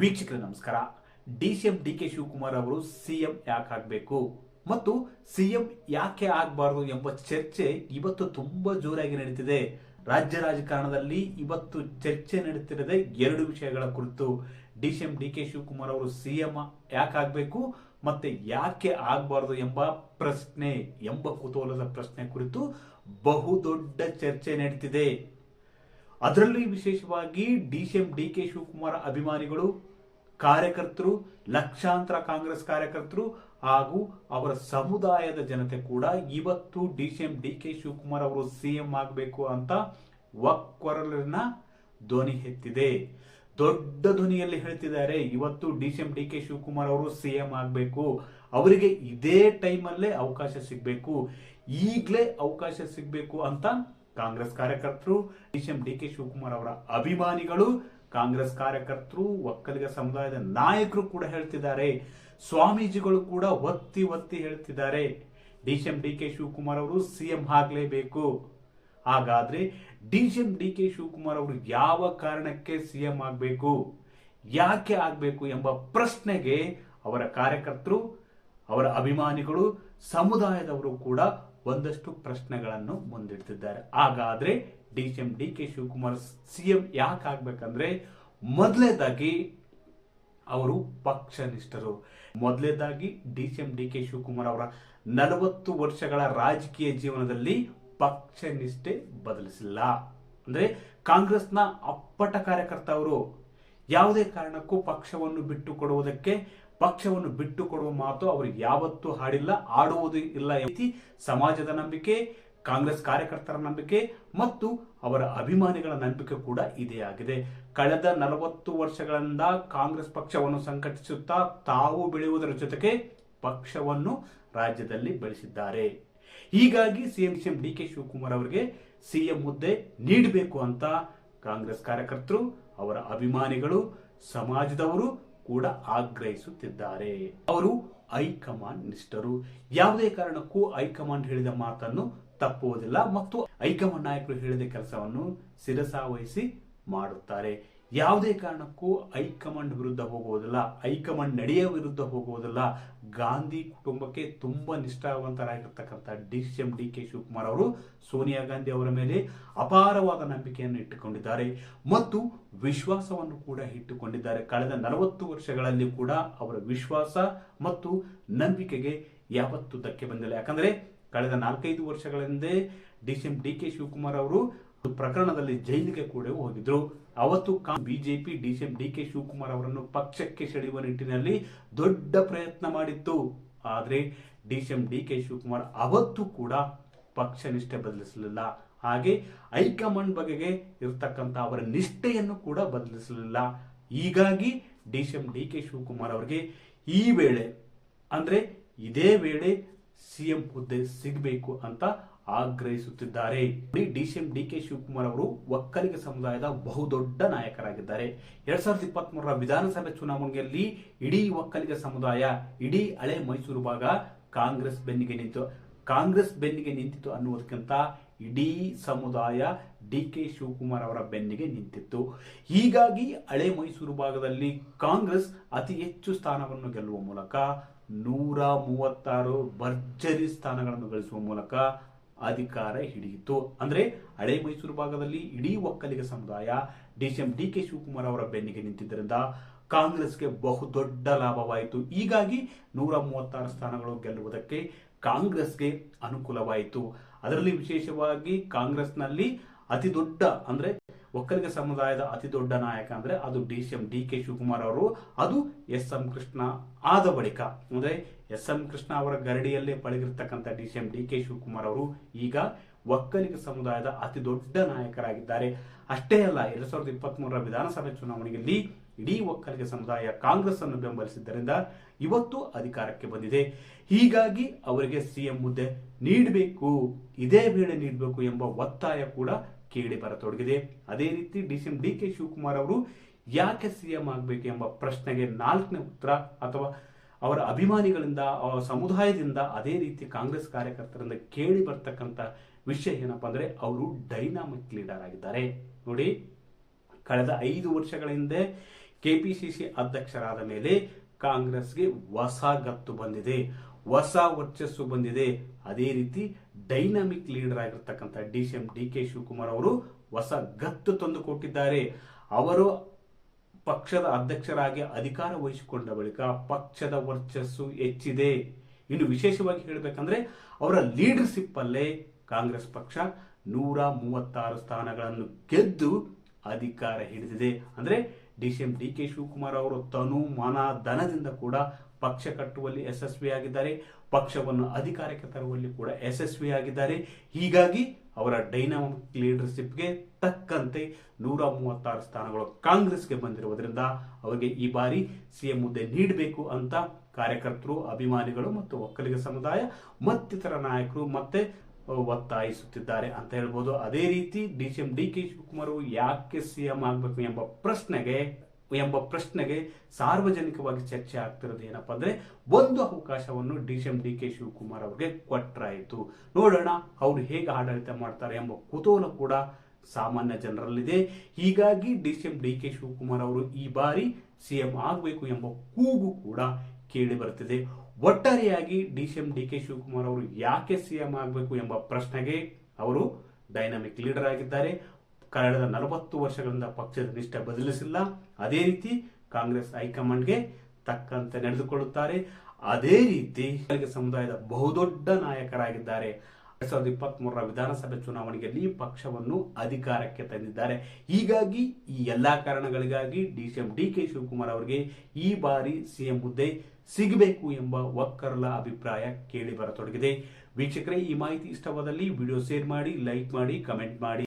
ವೀಕ್ಷಕರೇ ನಮಸ್ಕಾರ. D C M D K Shivakumar ಅವರು ಸಿಎಂ ಯಾಕೆ ಆಗಬೇಕು? ಮತ್ತು ಸಿಎಂ ಯಾಕೆ ಆಗಬಾರದು ಎಂಬ ಚರ್ಚೆ ಇವತ್ತು ತುಂಬಾ ಜೋರಾಗಿ ನಡೀತಿದೆ. ರಾಜ್ಯ ರಾಜಕಾರಣದಲ್ಲಿ ಇವತ್ತು ಚರ್ಚೆ ನಡೀತಿರದೆ ಎರಡು ವಿಷಯಗಳ ಕುರಿತು. D C M D K Shivakumar ಅವರು ಸಿಎಂ ಯಾಕೆ ಆಗಬೇಕು? ಮತ್ತೆ ಯಾಕೆ ಆಗಬಾರದು ಎಂಬ ಪ್ರಶ್ನೆ, ಎಂಬ ಕುತೂಹಲದ ಪ್ರಶ್ನೆ ಕುರಿತು ಬಹುದೊಡ್ಡ ಚರ್ಚೆ ನಡೀತಿದೆ. ಅದರಲ್ಲಿ ವಿಶೇಷವಾಗಿ D C M, D K Shivakumar ಅಭಿಮಾನಿಗಳು, ಕಾರ್ಯಕರ್ತರು, ಲಕ್ಷಾಂತರ ಕಾಂಗ್ರೆಸ್ ಕಾರ್ಯಕರ್ತರು ಹಾಗೂ ಅವರ ಸಮುದಾಯದ ಜನತೆ ಕೂಡ ಇವತ್ತು D C M, D K Shivakumar ಅವರು ಸಿಎಂ ಆಗಬೇಕು ಅಂತ ಒಕ್ಕೊರಲಿನ ಧ್ವನಿ ಎತ್ತಿದೆ. ದೊಡ್ಡ ಧ್ವನಿಯಲ್ಲಿ ಹೇಳ್ತಿದ್ದಾರೆ, ಇವತ್ತು D C M, D K Shivakumar ಅವರು ಸಿಎಂ ಆಗಬೇಕು. ಅವರಿಗೆ ಇದೇ ಟೈಮಲ್ಲೇ ಅವಕಾಶ ಸಿಗಬೇಕು. ಈಗಲೇ ಅವಕಾಶ ಸಿಗಬೇಕು ಅಂತ ಕಾಂಗ್ರೆಸ್ ಕಾರ್ಯಕರ್ತರು, D C D K Shivakumar ಅವರ ಅಭಿಮಾನಿಗಳು, ಕಾಂಗ್ರೆಸ್ ಕಾರ್ಯಕರ್ತರು, ಒಕ್ಕಲಿಗ ಸಮುದಾಯದ ನಾಯಕರು ಕೂಡ ಹೇಳ್ತಿದ್ದಾರೆ. ಸ್ವಾಮೀಜಿಗಳು ಕೂಡ ಒತ್ತಿ ಒತ್ತಿ ಹೇಳ್ತಿದ್ದಾರೆ. ಡಿ ಡಿ ಕೆ ಶಿವಕುಮಾರ್ ಅವರು ಸಿಎಂ ಆಗಲೇಬೇಕು. ಹಾಗಾದ್ರೆ ಡಿ ಡಿ ಕೆ ಶಿವಕುಮಾರ್ ಅವರು ಯಾವ ಕಾರಣಕ್ಕೆ ಸಿಎಂ ಆಗಬೇಕು? ಯಾಕೆ ಆಗಬೇಕು ಎಂಬ ಪ್ರಶ್ನೆಗೆ ಅವರ ಕಾರ್ಯಕರ್ತರು, ಅವರ ಅಭಿಮಾನಿಗಳು, ಸಮುದಾಯದವರು ಕೂಡ ಒಂದಷ್ಟು ಪ್ರಶ್ನೆಗಳನ್ನು ಮುಂದಿಡ್ತಿದ್ದಾರೆ. ಹಾಗಾದ್ರೆ D C M D K Shivakumar CM ಯಾಕೆ ಆಗ್ಬೇಕಂದ್ರೆ ಮೊದಲೇದಾಗಿ ಅವರು ಪಕ್ಷನಿಷ್ಠರು. ಮೊದಲೇದಾಗಿ D C M D K Shivakumar ಅವರ ನಲವತ್ತು ವರ್ಷಗಳ ರಾಜಕೀಯ ಜೀವನದಲ್ಲಿ ಪಕ್ಷ ನಿಷ್ಠೆ ಬದಲಿಸಿಲ್ಲ. ಅಂದ್ರೆ ಕಾಂಗ್ರೆಸ್ನ ಅಪ್ಪಟ ಕಾರ್ಯಕರ್ತ ಅವರು ಯಾವುದೇ ಕಾರಣಕ್ಕೂ ಪಕ್ಷವನ್ನು ಬಿಟ್ಟು ಕೊಡುವುದಕ್ಕೆ ಪಕ್ಷವನ್ನು ಬಿಟ್ಟು ಕೊಡುವ ಮಾತು ಅವರು ಯಾವತ್ತೂ ಹಾಡಿಲ್ಲ ಆಡುವುದು ಇಲ್ಲ ರೀತಿ ಸಮಾಜದ ನಂಬಿಕೆ, ಕಾಂಗ್ರೆಸ್ ಕಾರ್ಯಕರ್ತರ ನಂಬಿಕೆ ಮತ್ತು ಅವರ ಅಭಿಮಾನಿಗಳ ನಂಬಿಕೆ ಕೂಡ ಇದೇ ಆಗಿದೆ. ಕಳೆದ ನಲವತ್ತು ವರ್ಷಗಳಿಂದ ಕಾಂಗ್ರೆಸ್ ಪಕ್ಷವನ್ನು ಸಂಘಟಿಸುತ್ತಾ ತಾವು ಬೆಳೆಯುವುದರ ಜೊತೆಗೆ ಪಕ್ಷವನ್ನು ರಾಜ್ಯದಲ್ಲಿ ಬೆಳೆಸಿದ್ದಾರೆ. ಹೀಗಾಗಿ CM CM D K Shivakumar ಅವರಿಗೆ ಸಿಎಂ ಹುದ್ದೆ ನೀಡಬೇಕು ಅಂತ ಕಾಂಗ್ರೆಸ್ ಕಾರ್ಯಕರ್ತರು, ಅವರ ಅಭಿಮಾನಿಗಳು, ಸಮಾಜದವರು ಕೂಡ ಆಗ್ರಹಿಸುತ್ತಿದ್ದಾರೆ. ಅವರು ಹೈಕಮಾಂಡ್ ನಿಷ್ಠರು. ಯಾವುದೇ ಕಾರಣಕ್ಕೂ ಹೈಕಮಾಂಡ್ ಹೇಳಿದ ಮಾತನ್ನು ತಪ್ಪುವುದಿಲ್ಲ ಮತ್ತು ಹೈಕಮಾಂಡ್ ನಾಯಕರು ಹೇಳಿದ ಕೆಲಸವನ್ನು ಶಿರಸಾವಹಿಸಿ ಮಾಡುತ್ತಾರೆ. ಯಾವುದೇ ಕಾರಣಕ್ಕೂ ಹೈಕಮಾಂಡ್ ವಿರುದ್ಧ ಹೋಗುವುದಿಲ್ಲ. ಹೈಕಮಾಂಡ್ ನಡೆಯ ವಿರುದ್ಧ ಹೋಗುವುದಿಲ್ಲ. ಗಾಂಧಿ ಕುಟುಂಬಕ್ಕೆ ತುಂಬ ನಿಷ್ಠಾವಂತರಾಗಿರ್ತಕ್ಕಂಥ D C M D K Shivakumar ಅವರು ಸೋನಿಯಾ ಗಾಂಧಿ ಅವರ ಮೇಲೆ ಅಪಾರವಾದ ನಂಬಿಕೆಯನ್ನು ಇಟ್ಟುಕೊಂಡಿದ್ದಾರೆ. ಮತ್ತು ವಿಶ್ವಾಸವನ್ನು ಕೂಡ ಇಟ್ಟುಕೊಂಡಿದ್ದಾರೆ. ಕಳೆದ ನಲವತ್ತು ವರ್ಷಗಳಲ್ಲಿ ಕೂಡ ಅವರ ವಿಶ್ವಾಸ ಮತ್ತು ನಂಬಿಕೆಗೆ ಯಾವತ್ತೂ ಧಕ್ಕೆ ಬಂದಿಲ್ಲ. ಯಾಕಂದ್ರೆ ಕಳೆದ ನಾಲ್ಕೈದು ವರ್ಷಗಳಿಂದ D C M D K Shivakumar ಅವರು ಪ್ರಕರಣದಲ್ಲಿ ಜೈಲಿಗೆ ಕೂಡ ಹೋಗಿದ್ರು. ಅವತ್ತು BJP D C M D K Shivakumar ಅವರನ್ನು ಪಕ್ಷಕ್ಕೆ ಸೆಳೆಯುವ ನಿಟ್ಟಿನಲ್ಲಿ ದೊಡ್ಡ ಪ್ರಯತ್ನ ಮಾಡಿತ್ತು. ಆದರೆ D C M D K Shivakumar ಅವತ್ತು ಕೂಡ ಪಕ್ಷ ನಿಷ್ಠೆ ಬದಲಿಸಲಿಲ್ಲ. ಹಾಗೆ ಹೈಕಮಾಂಡ್ ಬಗೆಗೆ ಇರತಕ್ಕಂಥ ಅವರ ನಿಷ್ಠೆಯನ್ನು ಕೂಡ ಬದಲಿಸಲಿಲ್ಲ. ಹೀಗಾಗಿ D C M D K Shivakumar ಅವರಿಗೆ ಈ ವೇಳೆ, ಅಂದ್ರೆ ಇದೇ ವೇಳೆ ಸಿಎಂ ಹುದ್ದೆ ಸಿಗಬೇಕು ಅಂತ ಆಗ್ರಹಿಸುತ್ತಿದ್ದಾರೆ. D C M D K Shivakumar ಅವರು ಒಕ್ಕಲಿಗ ಸಮುದಾಯದ ಬಹುದೊಡ್ಡ ನಾಯಕರಾಗಿದ್ದಾರೆ. ಎರಡ್ ಸಾವಿರದ ಇಪ್ಪತ್ತ್ ಮೂರರ ವಿಧಾನಸಭೆ ಚುನಾವಣೆಯಲ್ಲಿ ಇಡೀ ಒಕ್ಕಲಿಗ ಸಮುದಾಯ, ಇಡೀ ಹಳೆ ಮೈಸೂರು ಭಾಗ ಕಾಂಗ್ರೆಸ್ ಬೆನ್ನಿಗೆ ನಿಂತು, ಕಾಂಗ್ರೆಸ್ ಬೆನ್ನಿಗೆ ನಿಂತಿತು ಅನ್ನುವುದಕ್ಕಿಂತ ಇಡೀ ಸಮುದಾಯ ಡಿ ಕೆ ಶಿವಕುಮಾರ್ ಅವರ ಬೆನ್ನಿಗೆ ನಿಂತಿತ್ತು. ಹೀಗಾಗಿ ಹಳೆ ಮೈಸೂರು ಭಾಗದಲ್ಲಿ ಕಾಂಗ್ರೆಸ್ ಅತಿ ಹೆಚ್ಚು ಸ್ಥಾನವನ್ನು ಗೆಲ್ಲುವ ಮೂಲಕ ನೂರ ಮೂವತ್ತಾರು ಭರ್ಜರಿ ಸ್ಥಾನಗಳನ್ನು ಗಳಿಸುವ ಮೂಲಕ ಅಧಿಕಾರ ಹಿಡಿಯಿತು. ಅಂದ್ರೆ ಹಳೆ ಮೈಸೂರು ಭಾಗದಲ್ಲಿ ಇಡೀ ಒಕ್ಕಲಿಗ ಸಮುದಾಯ D C M D K Shivakumar ಅವರ ಬೆನ್ನಿಗೆ ನಿಂತಿದ್ದರಿಂದ ಕಾಂಗ್ರೆಸ್ಗೆ ಬಹುದೊಡ್ಡ ಲಾಭವಾಯಿತು. ಹೀಗಾಗಿ ನೂರ ಮೂವತ್ತಾರು ಸ್ಥಾನಗಳು ಗೆಲ್ಲುವುದಕ್ಕೆ ಕಾಂಗ್ರೆಸ್ಗೆ ಅನುಕೂಲವಾಯಿತು. ಅದರಲ್ಲಿ ವಿಶೇಷವಾಗಿ ಕಾಂಗ್ರೆಸ್ನಲ್ಲಿ ಅತಿ ದೊಡ್ಡ ಅಂದ್ರೆ ಒಕ್ಕಲಿಗ ಸಮುದಾಯದ ಅತಿ ದೊಡ್ಡ ನಾಯಕ ಅಂದ್ರೆ ಅದು D C M D K Shivakumar ಅವರು. ಅದು ಎಸ್ ಎಂ ಕೃಷ್ಣ ಆದ ಬಳಿಕ. ಅಂದ್ರೆ ಎಸ್ ಎಂ ಕೃಷ್ಣ ಅವರ ಗರಡಿಯಲ್ಲೇ ಪಳಗಿರ್ತಕ್ಕಂಥ D C M D K Shivakumar ಅವರು ಈಗ ಒಕ್ಕಲಿಗ ಸಮುದಾಯದ ಅತಿ ದೊಡ್ಡ ನಾಯಕರಾಗಿದ್ದಾರೆ. ಅಷ್ಟೇ ಅಲ್ಲ, ಎರಡ್ ಸಾವಿರದ ಇಪ್ಪತ್ತ್ ಮೂರರ ವಿಧಾನಸಭೆ ಚುನಾವಣೆಯಲ್ಲಿ ಇಡೀ ಒಕ್ಕಲಿಗ ಸಮುದಾಯ ಕಾಂಗ್ರೆಸ್ ಅನ್ನು ಬೆಂಬಲಿಸಿದ್ದರಿಂದ ಇವತ್ತು ಅಧಿಕಾರಕ್ಕೆ ಬಂದಿದೆ. ಹೀಗಾಗಿ ಅವರಿಗೆ ಸಿಎಂ ಹುದ್ದೆ ನೀಡಬೇಕು, ಇದೇ ವೇಳೆ ನೀಡಬೇಕು ಎಂಬ ಒತ್ತಾಯ ಕೂಡ ಕೇಳಿ ಬರತೊಡಗಿದೆ. ಅದೇ ರೀತಿ D C M D K Shivakumar ಅವರು ಯಾಕೆ ಸಿಎಂ ಆಗಬೇಕು ಎಂಬ ಪ್ರಶ್ನೆಗೆ ನಾಲ್ಕನೇ ಉತ್ತರ ಅಥವಾ ಅವರ ಅಭಿಮಾನಿಗಳಿಂದ, ಅವರ ಸಮುದಾಯದಿಂದ ಅದೇ ರೀತಿ ಕಾಂಗ್ರೆಸ್ ಕಾರ್ಯಕರ್ತರಿಂದ ಕೇಳಿ ಬರ್ತಕ್ಕಂಥ ವಿಷಯ ಏನಪ್ಪ ಅಂದರೆ ಅವರು ಡೈನಾಮಿಕ್ ಲೀಡರ್ ಆಗಿದ್ದಾರೆ ನೋಡಿ, ಕಳೆದ ಐದು ವರ್ಷಗಳ ಹಿಂದೆ ಕೆಪಿಸಿಸಿ ಅಧ್ಯಕ್ಷರಾದ ಮೇಲೆ ಕಾಂಗ್ರೆಸ್ಗೆ ಹೊಸ ಗತ್ತು ಬಂದಿದೆ. ಹೊಸ ವರ್ಚಸ್ಸು ಬಂದಿದೆ. ಅದೇ ರೀತಿ ಡೈನಾಮಿಕ್ ಲೀಡರ್ ಆಗಿರ್ತಕ್ಕಂಥ D C M D K Shivakumar ಅವರು ಹೊಸ ಗತ್ತು ತಂದು ಕೊಟ್ಟಿದ್ದಾರೆ. ಅವರು ಪಕ್ಷದ ಅಧ್ಯಕ್ಷರಾಗಿ ಅಧಿಕಾರ ವಹಿಸಿಕೊಂಡ ಬಳಿಕ ಪಕ್ಷದ ವರ್ಚಸ್ಸು ಹೆಚ್ಚಿದೆ. ಇನ್ನು ವಿಶೇಷವಾಗಿ ಹೇಳಬೇಕಂದ್ರೆ ಅವರ ಲೀಡರ್ಶಿಪ್ ಅಲ್ಲೇ ಕಾಂಗ್ರೆಸ್ ಪಕ್ಷ ನೂರ ಮೂವತ್ತಾರು ಸ್ಥಾನಗಳನ್ನು ಗೆದ್ದು ಅಧಿಕಾರ ಹಿಡಿದಿದೆ. ಅಂದ್ರೆ D C M D K Shivakumar ಅವರು ತನು ಮನ ಧನದಿಂದ ಕೂಡ ಪಕ್ಷ ಕಟ್ಟುವಲ್ಲಿ ಯಶಸ್ವಿಯಾಗಿದ್ದಾರೆ. ಪಕ್ಷವನ್ನು ಅಧಿಕಾರಕ್ಕೆ ತರುವಲ್ಲಿ ಕೂಡ ಯಶಸ್ವಿಯಾಗಿದ್ದಾರೆ ಹೀಗಾಗಿ ಅವರ ಡೈನಾಮಿಕ್ ಲೀಡರ್ಶಿಪ್ಗೆ ತಕ್ಕಂತೆ ನೂರ ಮೂವತ್ತಾರು ಸ್ಥಾನಗಳು ಕಾಂಗ್ರೆಸ್ಗೆ ಬಂದಿರುವುದರಿಂದ ಅವರಿಗೆ ಈ ಬಾರಿ ಸಿಎಂ ಹುದ್ದೆ ನೀಡಬೇಕು ಅಂತ ಕಾರ್ಯಕರ್ತರು, ಅಭಿಮಾನಿಗಳು ಮತ್ತು ಒಕ್ಕಲಿಗ ಸಮುದಾಯ, ಮತ್ತಿತರ ನಾಯಕರು ಮತ್ತೆ ಒತ್ತಾಯಿಸುತ್ತಿದ್ದಾರೆ ಅಂತ ಹೇಳ್ಬೋದು. ಅದೇ ರೀತಿ D C M D K Shivakumar ಯಾಕೆ ಸಿಎಂ ಆಗಬೇಕು ಎಂಬ ಪ್ರಶ್ನೆಗೆ ಎಂಬ ಪ್ರಶ್ನೆಗೆ ಸಾರ್ವಜನಿಕವಾಗಿ ಚರ್ಚೆ ಆಗ್ತಿರೋದು ಏನಪ್ಪ ಅಂದರೆ ಒಂದು ಅವಕಾಶವನ್ನು D C M D K Shivakumar ಅವರಿಗೆ ಕೊಟ್ಟರಾಯಿತು ನೋಡೋಣ ಅವರು ಹೇಗೆ ಆಡಳಿತ ಮಾಡ್ತಾರೆ ಎಂಬ ಕುತೂಹಲ ಕೂಡ ಸಾಮಾನ್ಯ ಜನರಲ್ಲಿದೆ. ಹೀಗಾಗಿ D C M D K Shivakumar ಅವರು ಈ ಬಾರಿ ಸಿ ಎಂ ಆಗಬೇಕು ಎಂಬ ಕೂಗು ಕೂಡ ಕೇಳಿ ಬರುತ್ತಿದೆ. ಒಟ್ಟಾರೆಯಾಗಿ D C M D K Shivakumar ಅವರು ಯಾಕೆ ಸಿ ಎಂ ಆಗಬೇಕು ಎಂಬ ಪ್ರಶ್ನೆಗೆ ಅವರು ಡೈನಾಮಿಕ್ ಲೀಡರ್ ಆಗಿದ್ದಾರೆ. ಕಳೆದ ನಲವತ್ತು ವರ್ಷಗಳಿಂದ ಪಕ್ಷದ ನಿಷ್ಠೆ ಬದಲಿಸಿಲ್ಲ. ಅದೇ ರೀತಿ ಕಾಂಗ್ರೆಸ್ ಹೈಕಮಾಂಡ್ಗೆ ತಕ್ಕಂತೆ ನಡೆದುಕೊಳ್ಳುತ್ತಾರೆ. ಅದೇ ರೀತಿ ಸಮುದಾಯದ ಬಹುದೊಡ್ಡ ನಾಯಕರಾಗಿದ್ದಾರೆ. ಎರಡ್ ಸಾವಿರದ ಇಪ್ಪತ್ತ್ ಮೂರರ ವಿಧಾನಸಭೆ ಚುನಾವಣೆಯಲ್ಲಿ ಪಕ್ಷವನ್ನು ಅಧಿಕಾರಕ್ಕೆ ತಂದಿದ್ದಾರೆ. ಹೀಗಾಗಿ ಈ ಎಲ್ಲಾ ಕಾರಣಗಳಿಗಾಗಿ D C M D K Shivakumar ಅವರಿಗೆ ಈ ಬಾರಿ ಸಿಎಂ ಹುದ್ದೆ ಸಿಗಬೇಕು ಎಂಬ ಒಕ್ಕರಲ ಅಭಿಪ್ರಾಯ ಕೇಳಿ ಬರತೊಡಗಿದೆ ವೀಕ್ಷಕರೇ, ಈ ಮಾಹಿತಿ ಇಷ್ಟವಾದಲ್ಲಿ ವಿಡಿಯೋ ಶೇರ್ ಮಾಡಿ, ಲೈಕ್ ಮಾಡಿ, ಕಮೆಂಟ್ ಮಾಡಿ.